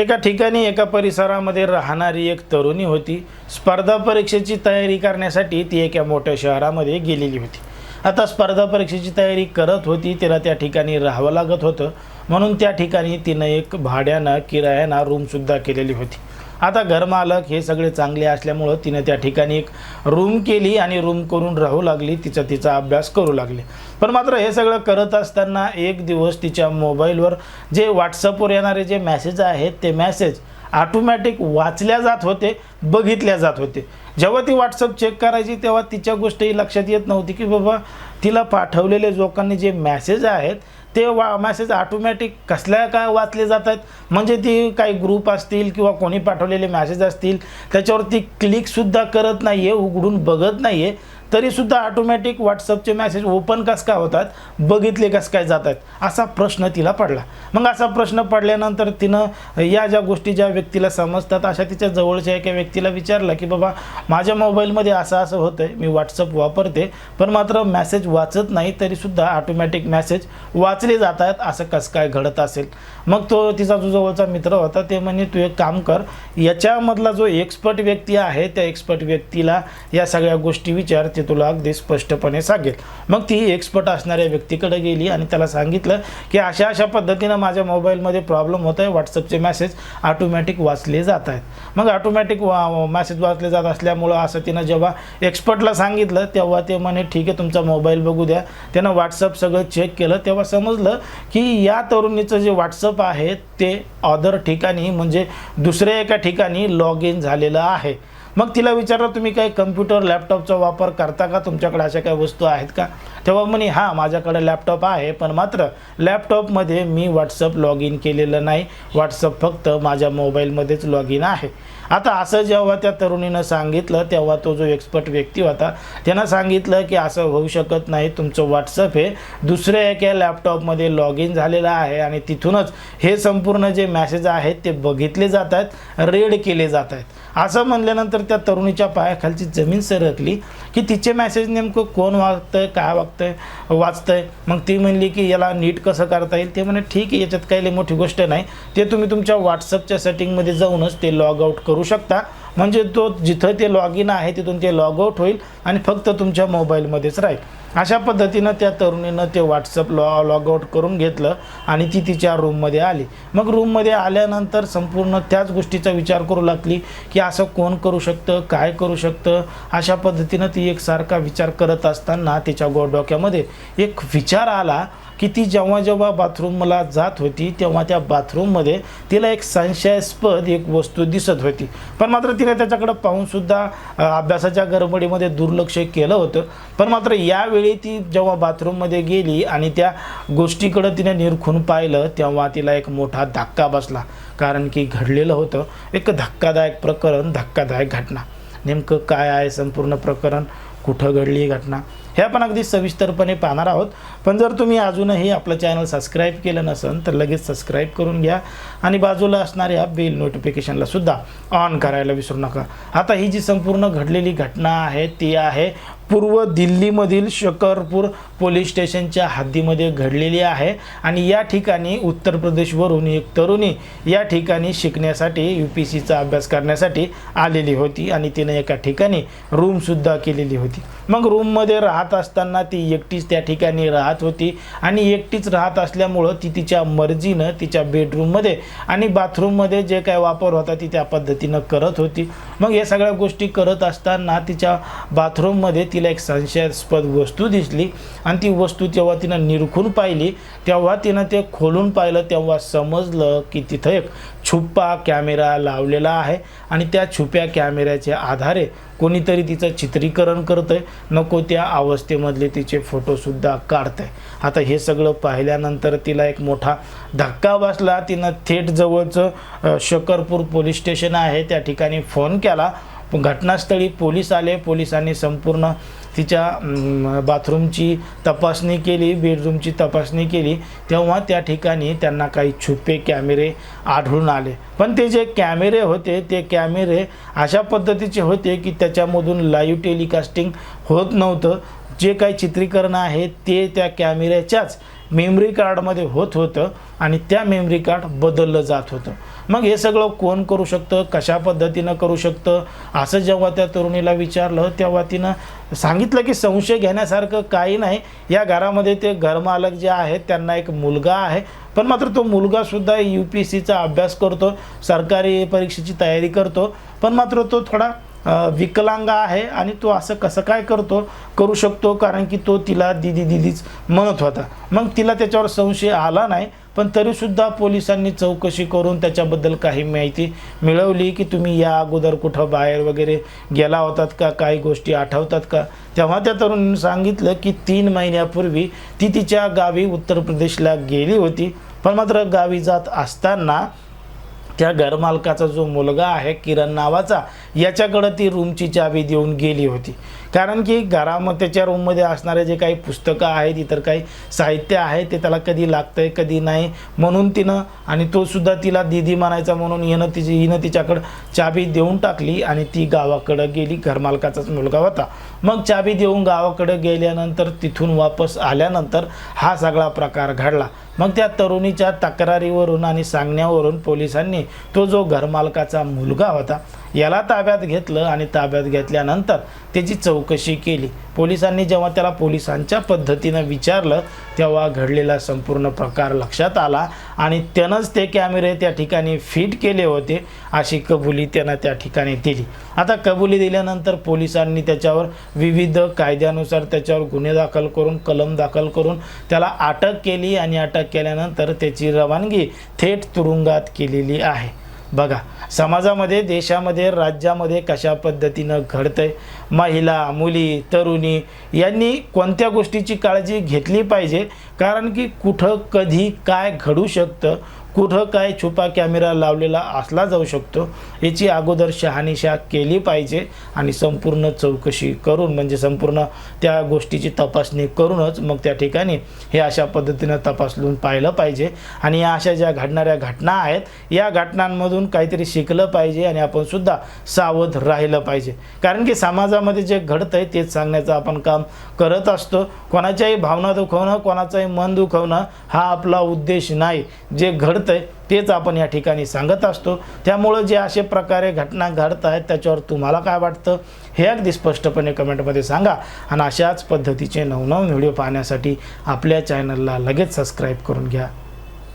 एका ठिकाणी एका परिसरामध्ये राहणारी एक तरुणी होती. स्पर्धा परीक्षेची तयारी करण्यासाठी ती एका मोठ्या शहरामध्ये गेलेली होती. आता स्पर्धा परीक्षेची तयारी करत होती तिला त्या ठिकाणी राहावं लागत होतं. म्हणून त्या ठिकाणी तिनं एक भाड्यानं किरायानं रूमसुद्धा केलेली होती. आता घरमालक हे सगळे चांगले असल्यामुळं तिनं त्या ठिकाणी एक रूम केली आणि रूम करून राहू लागली. तिचा तिचा अभ्यास करू लागली. पण मात्र हे सगळं करत असताना एक दिवस तिच्या मोबाईलवर जे व्हॉट्सअपवर येणारे जे मॅसेज आहेत ते मॅसेज ऑटोमॅटिक वाचल्या जात होते बघितल्या जात होते. जेव्हा ती व्हॉट्सअप चेक करायची तेव्हा तिच्या गोष्टही लक्षात येत नव्हती की बाबा तिला पाठवलेले लोकांनी जे मॅसेज आहेत ते वा मॅसेज ऑटोमॅटिक कसल्या काय वाचले जात आहेत म्हणजे ती काही ग्रुप असतील किंवा कोणी पाठवलेले मॅसेज असतील त्याच्यावरती क्लिकसुद्धा करत नाही आहे उघडून बघत नाही आहे तरीसुद्धा ऑटोमॅटिक व्हॉट्सअपचे मॅसेज ओपन कस काय होतात? बघितले कस काय जात आहेत असा प्रश्न तिला पडला. मग असा प्रश्न पडल्यानंतर तिनं या ज्या गोष्टी ज्या व्यक्तीला समजतात अशा तिच्या जवळच्या एका व्यक्तीला विचारलं की बाबा माझ्या मोबाईलमध्ये असं असं होतं आहे मी व्हॉट्सअप वापरते पण मात्र मॅसेज वाचत नाही तरीसुद्धा ऑटोमॅटिक मॅसेज वाचले जात आहेत असं कसं काय घडत असेल? मग तो तिचा जो जवळचा मित्र होता ते म्हणे तू एक काम कर याच्यामधला जो एक्सपर्ट व्यक्ती आहे त्या एक्सपर्ट व्यक्तीला या सगळ्या गोष्टी विचार ते तुला अगदी स्पष्टपणे सांगेल. मग ती एक्सपर्ट असणाऱ्या व्यक्तीकडे गेली आणि त्याला सांगितलं की अशा अशा पद्धतीनं माझ्या मोबाईलमध्ये प्रॉब्लेम होत आहे व्हॉट्सअपचे मेसेज ऑटोमॅटिक वाचले जात आहेत. मग ऑटोमॅटिक वा मेसेज वाचले जात असल्यामुळं असं तिनं जेव्हा एक्सपर्टला सांगितलं तेव्हा ते म्हणे ठीक आहे तुमचा मोबाईल बघू द्या. त्यानं व्हॉट्सअप सगळं चेक केलं तेव्हा समजलं की या तरुणीचं जे व्हॉट्सअप आहे ते ऑदर ठिकाणी म्हणजे दुसऱ्या एका ठिकाणी लॉग इन झालेलं आहे. मग तिला विचारलं तुम्ही काही कम्प्युटर लॅपटॉपचा वापर करता का? तुमच्याकडे अशा काही वस्तू आहेत का? तेव्हा म्हणे हां माझ्याकडे लॅपटॉप आहे पण मात्र लॅपटॉपमध्ये मी व्हॉट्सअप लॉग इन केलेलं नाही. व्हॉट्सअप फक्त माझ्या मोबाईलमध्येच लॉग इन आहे. आता असं जेव्हा त्या तरुणीनं सांगितलं तेव्हा तो जो एक्सपर्ट व्यक्ती होता त्यानं सांगितलं की असं होऊ शकत नाही. तुमचं व्हॉट्सअप हे दुसऱ्या एका लॅपटॉपमध्ये लॉग इन झालेलं आहे आणि तिथूनच हे संपूर्ण जे मॅसेज आहेत ते बघितले जात आहेत रेड केले जात आहेत. असं म्हणल्यानंतर त्या तरुणीच्या पायाखालची जमीन सरकली की तिचे मॅसेज नेमकं कोण वागतंय काय वागतंय वाचतंय? मग ती म्हणली की याला नीट कसं करता येईल? ते म्हणे ठीक आहे याच्यात काही लई मोठी गोष्ट नाही. ते तुम्ही तुमच्या व्हॉट्सअपच्या सेटिंगमध्ये जाऊनच ते लॉग आऊट करू शकता. म्हणजे तो जिथं ते लॉग इन आहे तिथून ते लॉग आऊट होईल आणि फक्त तुमच्या मोबाईलमध्येच राहील. अशा पद्धतीनं त्या तरुणीनं ते व्हॉट्सअप लॉ लॉगआउट करून घेतलं आणि ती तिच्या रूममध्ये आली. मग रूममध्ये आल्यानंतर संपूर्ण त्याच गोष्टीचा विचार करू लागली की असं कोण करू शकतं काय करू शकतं? अशा पद्धतीनं ती एकसारखा विचार करत असताना तिच्या गो डोक्यामध्ये एक विचार आला की ती जेव्हा जेव्हा बाथरूमला जात होती तेव्हा त्या बाथरूममध्ये तिला एक संशयास्पद एक वस्तू दिसत होती. पण मात्र तिने त्याच्याकडं पाहूनसुद्धा अभ्यासाच्या गडबडीमध्ये दुर्लक्ष केलं होतं. पण मात्र यावेळी ती जेव्हा बाथरूममध्ये गेली आणि त्या गोष्टीकडं तिने निरखून पाहिलं तेव्हा तिला एक मोठा धक्का बसला. कारण की घडलेलं होतं. एक धक्कादायक प्रकरण धक्कादायक घटना. नेमकं काय आहे संपूर्ण प्रकरण? कुठं घडली ही घटना? हे आपण अगदी सविस्तरपणे पाहणार आहोत. पण जर तुम्ही अजूनही आपलं चॅनल सबस्क्राईब केलं नसेल तर लगेच सबस्क्राईब करून घ्या आणि बाजूला असणाऱ्या बेल नोटिफिकेशनला सुद्धा ऑन करायला विसरू नका. आता ही जी संपूर्ण घडलेली घटना आहे ती आहे पूर्व दिल्लीमधील शकरपूर पोलीस स्टेशनच्या हद्दीमध्ये घडलेली आहे आणि या ठिकाणी उत्तर प्रदेशवरून एक तरुणी या ठिकाणी शिकण्यासाठी यू पी सीचा अभ्यास करण्यासाठी आलेली होती आणि तिने एका ठिकाणी रूमसुद्धा केलेली होती. मग रूममध्ये राहत असताना ती एकटीच त्या ठिकाणी राहत होती. आणि एकटीच राहत असल्यामुळं ती तिच्या मर्जीनं तिच्या बेडरूममध्ये आणि बाथरूममध्ये जे काय वापर होता ती त्या पद्धतीनं करत होती. मग या सगळ्या गोष्टी करत असताना तिच्या बाथरूममध्ये तिला एक संशयास्पद वस्तू दिसली. आणि ती वस्तू जेव्हा तिनं निरखून पाहिली तेव्हा तिनं ते खोलून पाहिलं तेव्हा समजलं की तिथं एक छुपा कॅमेरा लावलेला आहे. आणि त्या छुप्या कॅमेऱ्याच्या आधारे कोणीतरी तिचं चित्रीकरण करतं नको त्या अवस्थेमधले तिचे फोटोसुद्धा काढत आहे आता हे सगळं पाहिल्यानंतर तिला एक मोठा धक्का बसला. तिनं थेट जवळचं शकरपूर पोलीस स्टेशन आहे. त्या ठिकाणी फोन केला. घटनास्थळी पोलीस आले. पोलिसांनी संपूर्ण तिच्या बाथरूमची तपासणी केली बेडरूमची तपासणी केली. तेव्हा त्या ठिकाणी त्यांना काही छुपे कॅमेरे आढळून आले. पण ते जे कॅमेरे होते ते कॅमेरे अशा पद्धतीचे होते की त्याच्यामधून लाईव्ह टेलिकास्टिंग होत नव्हतं. जे काही चित्रीकरण आहे ते त्या कॅमेऱ्याच्याच मेमरी कार्डमध्ये होत होतं आणि त्या मेमरी कार्ड बदललं जात होतं. मग हे सगळं कोण करू शकतं? कशा पद्धतीनं करू शकतं? असं जेव्हा त्या तरुणीला विचारलं तेव्हा तिनं सांगितलं की संशय घेण्यासारखं काही नाही. या घरामध्ये ते घरमालक जे आहेत त्यांना एक मुलगा आहे. पण मात्र तो मुलगासुद्धा यू पी सीचा अभ्यास करतो सरकारी परीक्षेची तयारी करतो. पण मात्र तो थोडा विकलांग आहे आणि तो असं कसं काय करतो करू शकतो? कारण की तो तिला दिदी दिदीच म्हणत होता. मग तिला त्याच्यावर संशय आला नाही पण तरीसुद्धा पोलिसांनी चौकशी करून त्याच्याबद्दल काही माहिती मिळवली की तुम्ही या अगोदर कुठं बाहेर वगैरे गेला होतात का? काही गोष्टी आठवतात का? तेव्हा त्या तरुणीनं सांगितलं की तीन महिन्यापूर्वी ती तिच्या गावी उत्तर प्रदेशला गेली होती. पण मात्र गावी जात असताना त्या घरमालकाचा जो मुलगा आहे किरण नावाचा याच्याकडं ती रूमची चावी देऊन गेली होती. कारण की घरामध्ये त्याच्या रूममध्ये असणारे जे काही पुस्तकं आहेत इतर काही साहित्य आहे ते त्याला कधी लागतंय कधी नाही म्हणून तिनं आणि तो सुद्धा तिला दिदी म्हणायचा म्हणून हिनं तिची हिनं तिच्याकडं चाबी देऊन टाकली आणि ती गावाकडं गेली. घरमालकाचाच मुलगा होता. मग चाबी देऊन गावाकडं गेल्यानंतर तिथून वापस आल्यानंतर हा सगळा प्रकार घडला. मग त्या तरुणीच्या तक्रारीवरून आणि सांगण्यावरून पोलिसांनी तो जो घरमालकाचा मुलगा होता याला ताब्यात घेतलं आणि ताब्यात घेतल्यानंतर त्याची चौकशी केली. पोलिसांनी जेव्हा त्याला पोलिसांच्या पद्धतीनं विचारलं तेव्हा घडलेला संपूर्ण प्रकार लक्षात आला आणि त्यानंच ते कॅमेरे त्या ठिकाणी फिट केले होते अशी कबुली त्यानं त्या ठिकाणी दिली. आता कबुली दिल्यानंतर पोलिसांनी त्याच्यावर विविध कायद्यानुसार त्याच्यावर गुन्हे दाखल करून कलम दाखल करून त्याला अटक केली आणि अटक केल्यानंतर त्याची रवानगी थेट तुरुंगात केलेली आहे. बघा समाजामध्ये देशामध्ये राज्यामध्ये कशा पद्धतीनं घडतंय? महिला मुली तरुणी यांनी कोणत्या गोष्टीची काळजी घेतली पाहिजे? कारण की कुठं कधी काय घडू शकतं? कुठं काय छुपा कॅमेरा लावलेला असला जाऊ शकतो याची अगोदर शहानिशा केली पाहिजे आणि संपूर्ण चौकशी करून म्हणजे संपूर्ण त्या गोष्टीची तपासणी करूनच मग त्या ठिकाणी हे अशा पद्धतीनं तपासून पाहिलं पाहिजे. आणि या अशा ज्या घडणाऱ्या घटना आहेत या घटनांमधून काहीतरी शिकलं पाहिजे आणि आपण सुद्धा सावध राहिलं पाहिजे. कारण की समाजामध्ये जे घडतं आहे तेच सांगण्याचं आपण काम करत असतो. कोणाच्याही भावना दुखवणं कोणाचंही मन दुखवणं हा आपला उद्देश नाही. जे घडतं आहे तेच आपण या ठिकाणी सांगत असतो. त्यामुळं जे असे प्रकारे घटना घडत आहेत त्याच्यावर तुम्हाला काय वाटतं? हे अगदी स्पष्टपणे कमेंटमध्ये सांगा. आणि अशाच पद्धतीचे नवनवीन व्हिडिओ पाहण्यासाठी आपल्या चॅनलला लगेच सबस्क्राईब करून घ्या.